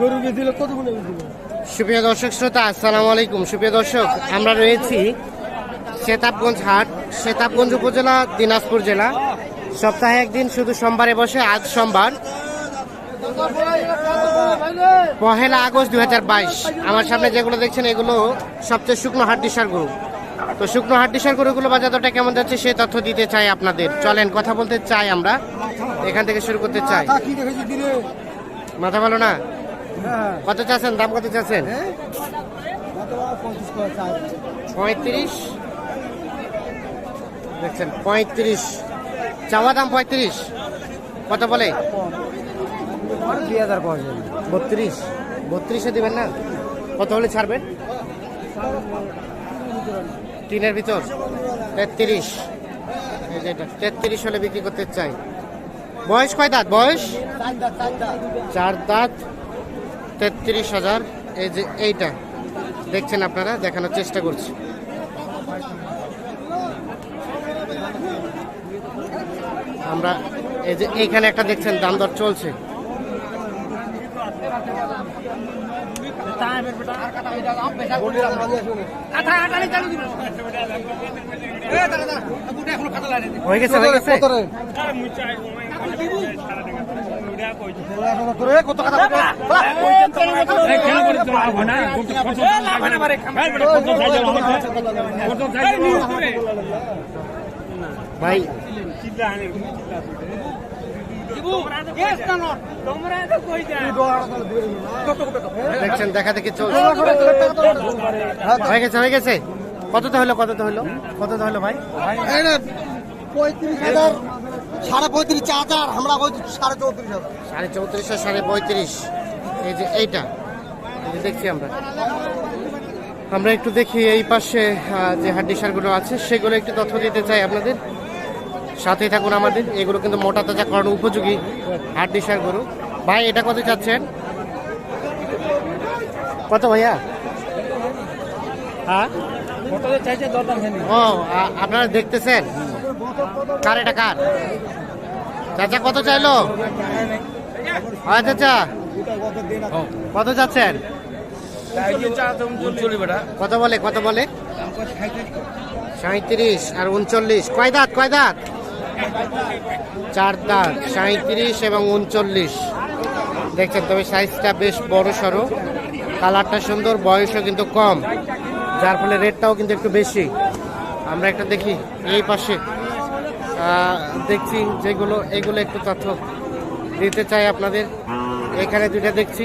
গরু গেছিল কত গুণে গেছিল সুপ্রিয় দর্শক শ্রোতা আসসালামু আলাইকুম। সুপ্রিয় দর্শক আমরা রয়েছি সেতাবগঞ্জ হাট সেতাবগঞ্জ উপজেলা দিনাজপুর জেলা। সপ্তাহে একদিন শুধু সোমবারে বসে আজ সোমবার। পহেলা আগস্ট দু হাজার বাইশ। আমার সামনে যেগুলো দেখছেন এগুলো সবচেয়ে শুকনো হাড্ডিসার গরু। তো শুকনো হাড্ডিসার গরুগুলো বাজার দরটা কেমন যাচ্ছে সে তথ্য দিতে চাই আপনাদের। চলেন কথা বলতে চাই আমরা। এখান থেকে শুরু করতে চাই। মাথা ভালো না? কত চাচ্ছেন? দাম কত চাচ্ছেন? হ্যাঁ। পঁয়ত্রিশ। দেখছেন পঁয়ত্রিশ। চাওয়া দাম পঁয়ত্রিশ। কত বলে? দুই হাজার বত্রিশ। বত্রিশে দিবেন না? কত হলে ছাড়বেন? তিনের ভিতর। তেত্রিশ। এই যে এটা তেত্রিশ হলে বিক্রি করতে চাই। বয়স কয় দাঁত? বয়স? চার দাঁত। তেত্রিশ হাজার। এই যে এইটা দেখছেন আপনারা দেখানোর চেষ্টা করছি। আমরা এই যে এইখানে একটা দেখছেন দাম দর চলছে। হয়ে গেছে হয়ে গেছে? কত কথা ভাই। দেখছেন দেখা দেখি চলছে হয়ে গেছে হয়ে গেছে। কততে হলো কততে হলো? কততে হলো ভাই? পঁয়ত্রিশ হাজার সাড়ে পঁয়ত্রিশ হাজার আমরা সাড়ে চৌত্রিশ হাজার। সাড়ে চৌত্রিশ আর সাড়ে পঁয়ত্রিশ। এই যে এইটা। দেখছি আমরা। আমরা একটু দেখি এই পাশে যে হাড্ডি সারগুলো আছে, সেগুলো একটু তথ্য দিতে চাই আপনাদের। সাথেই থাকুন আমাদের, এগুলো কিন্তু মোটা তাজা করানো উপযোগী হাড্ডি সার গরু ভাই, এটা কত চাচ্ছেন? কত ভাইয়া? হ্যাঁ? ও আপনারা দেখতেছেন? কার এটা, কার? চাচা কত চাইলো? হয়, চাচা? কত যাচ্ছেন? কত বলে কত বলে? সাঁত্রিশ আর উনচল্লিশ। কয় দাঁত কয় দাঁত? চার দাঁত সাঁত্রিশ এবং উনচল্লিশ। দেখছেন তবে সাইজটা বেশ বড় সড়ো। কালারটা সুন্দর, বয়সও কিন্তু কম। যার ফলে রেটটাও কিন্তু একটু বেশি। আমরা একটা দেখি, এই পাশে। দেখছি যেগুলো, এগুলো একটু তথ্য দিতে চাই আপনাদের। এখানে দুইটা দেখছি।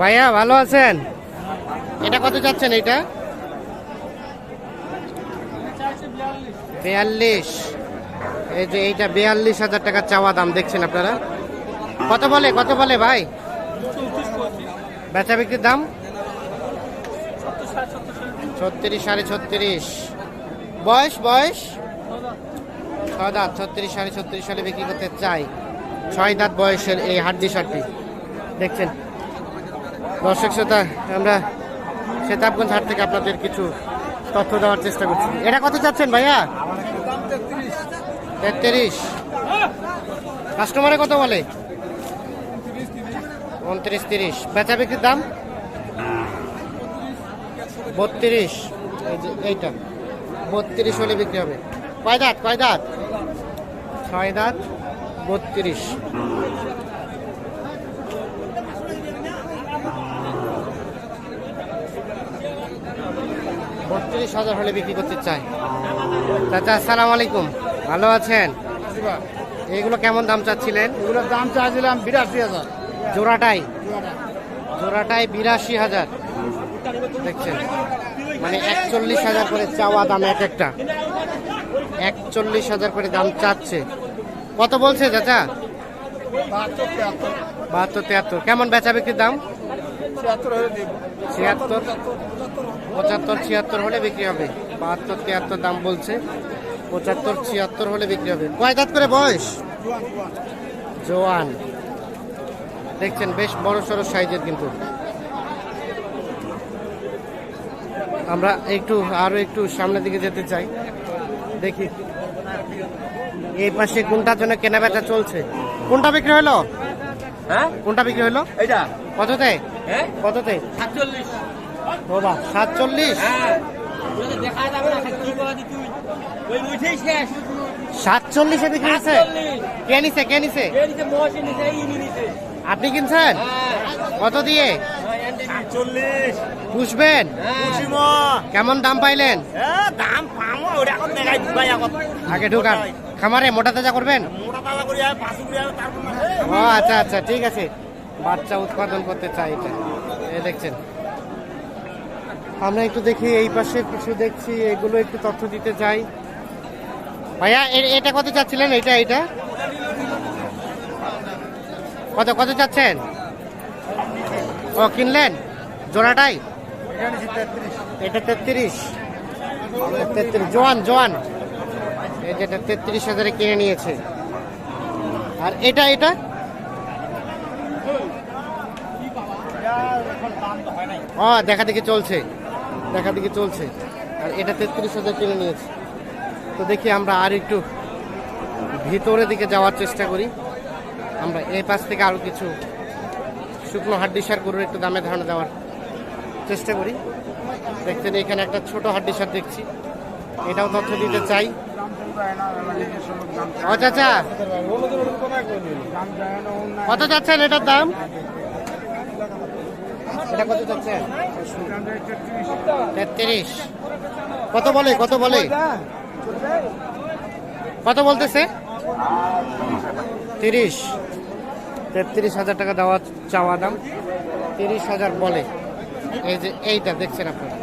ভাইয়া, ভালো আছেন? এটা কত যাচ্ছেন এটা বিয়াল্লিশ। এই যে এইটা বিয়াল্লিশ হাজার টাকা চাওয়া দাম, দেখছেন আপনারা? কত বলে কত বলে ভাই? বেচা বিক্রির দাম? ছত্রিশ সাড়ে ছত্রিশ। বয়স বয়স? ছত্রিশ সাড়ে ছত্রিশ সালে বিক্রি করতে চাই। ছয় দাঁত বয়সের এই হাড্ডি শার্টটি দেখছেন? দর্শক শ্রোতা, আমরা সেতাবগঞ্জ হাট থেকে আপনাদের কিছু তথ্য দেওয়ার চেষ্টা করছি। এটা কত চাচ্ছেন ভাইয়া? তেত্রিশ। কাস্টমারে কত বলে? উনত্রিশ, তিরিশ। বেচা বিক্রির দাম? বত্রিশ। এইটা। বত্রিশ হলে বিক্রি হবে। কয় দাঁত? কয় দাঁত? ছয় দাঁত। বত্রিশ। বত্রিশ হাজার হলে বিক্রি করতে চাই। চাচা আসসালামু আলাইকুম। ভালো আছেন? এগুলো কেমন দাম চাচ্ছিলেন? এগুলোর দাম চাইছিলাম বিরাশি হাজার। জোড়াটাই? জোড়াটাই বিরাশি হাজার। দেখছেন? মানে একচল্লিশ হাজার করে চাওয়া দাম এক একটা। একচল্লিশ হাজার করে দাম চাচ্ছে। কত বলছে চাচা? বাহাত্তর তিয়াত্তর। কেমন বেচা বিক্রির দাম? ছিয়াত্তর পঁচাত্তর ছিয়াত্তর হলে বিক্রি হবে। বাহাত্তর তিয়াত্তর দাম বলছে। পঁচাত্তর ছিয়াত্তর হলে বিক্রি হবে। কয় দাঁত করে বয়স? জোয়ান। দেখছেন বেশ বড় সড়ো সাইজের কিন্তু। আমরা একটু আরও একটু সামনের দিকে যেতে চাই। দেখি। এই পাশে কোনটার জন্য কেনাবেচা চলছে? কোনটা বিক্রি হলো? হ্যাঁ? কোনটা বিক্রি হলো? এটা কততে? হ্যাঁ? কততে? সাতচল্লিশ। বাবা সাতচল্লিশ? হ্যাঁ। সাতচল্লিশে বিক্রি হয়েছে? কে নিছে কে আপনি কিনছেন? হ্যাঁ। কত দিয়ে? পুষবেন হ্যাঁ। কেমন দাম পাইলেন? দাম পামো ওটা এখন দেখাই এখন আগে ঢুকান। খামারে মোটা তাজা করবেন? তারপর ও আচ্ছা আচ্ছা ঠিক আছে। বাচ্চা উৎপাদন করতে চাই এটা। এই দেখছেন। আমরা একটু দেখি এই পাশে কিছু দেখছি এগুলো একটু তথ্য দিতে চাই। ভাইয়া এটা কত চাচ্ছিলেন? এটা এটা কত কত চাচ্ছেন? ও কিনলেন? জোড়াটাই? এটা তেত্রিশ। তেত্রিশ। জোয়ান জোয়ান। এই যেটা তেত্রিশ হাজারে কিনে নিয়েছে। আর এটা এটা? ও দেখা দেখি চলছে। দেখা দেখি চলছে। আর এটা তেত্রিশ হাজার কিনে নিয়েছে। তো দেখি আমরা আর একটু ভিতরের দিকে যাওয়ার চেষ্টা করি। আমরা এই পাশ থেকে আরও কিছু শুকনো হাড্ডি সার গরুর একটু দামে ধারণা দেওয়ার চেষ্টা করি। দেখছেন, এখানে একটা ছোট হাড্ডি সার দেখছি। এটাও তথ্য দিতে চাই। চাচা। কত যাচ্ছেন এটার দাম? এটা কত যাচ্ছেন তেত্রিশ। কত বলে? কত বলে? কত বলতেছে? তিরিশ। তেত্রিশ হাজার টাকা দেওয়া চাওয়া দাম। তিরিশ হাজার বলে। এই যে, এইটা দেখছেন আপনারা।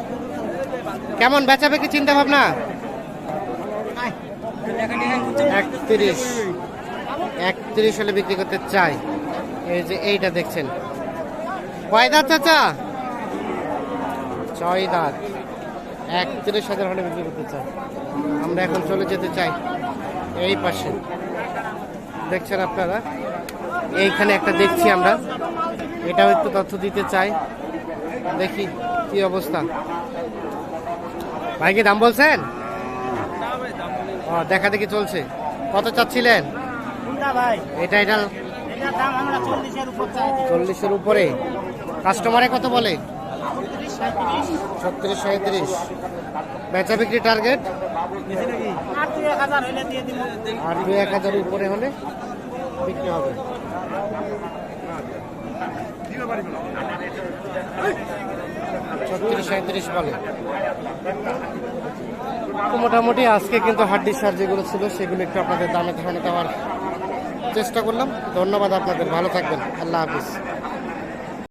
কেমন বেচা বেচি চিন্তা ভাবনা? একত্রিশ। একত্রিশ হলে বিক্রি করতে চাই। এই যে, এইটা দেখছেন। কয় দাঁত চাচা? ছয় দাঁত একত্রিশ হাজার হলে বিক্রি করতে চাই। আমরা এখন চলে যেতে চাই এই পাশে। দেখছেন আপনারা? এইখানে একটা দেখছি আমরা। এটাও একটু তথ্য দিতে চাই। দেখি কি অবস্থা। ভাই কি দাম বলছেন? ও দেখা দেখি চলছে। কত চাচ্ছিলেন? এটা এটা চল্লিশের উপর কাস্টমারে কত বলে? ছত্রিশ সাঁত্রিশ। বেচা বিক্রি টার্গেট? আর দু এক হাজার উপরে হলে বিক্রি হবে। ছত্রিশ সাঁত্রিশ বলে। মোটামুটি আজকে কিন্তু হাড্ডি সার যেগুলো ছিল, সেগুলো একটু আপনাদের দামে ধারণা দেওয়ার চেষ্টা করলাম। ধন্যবাদ আপনাদের, ভালো থাকবেন। আল্লাহ হাফিজ।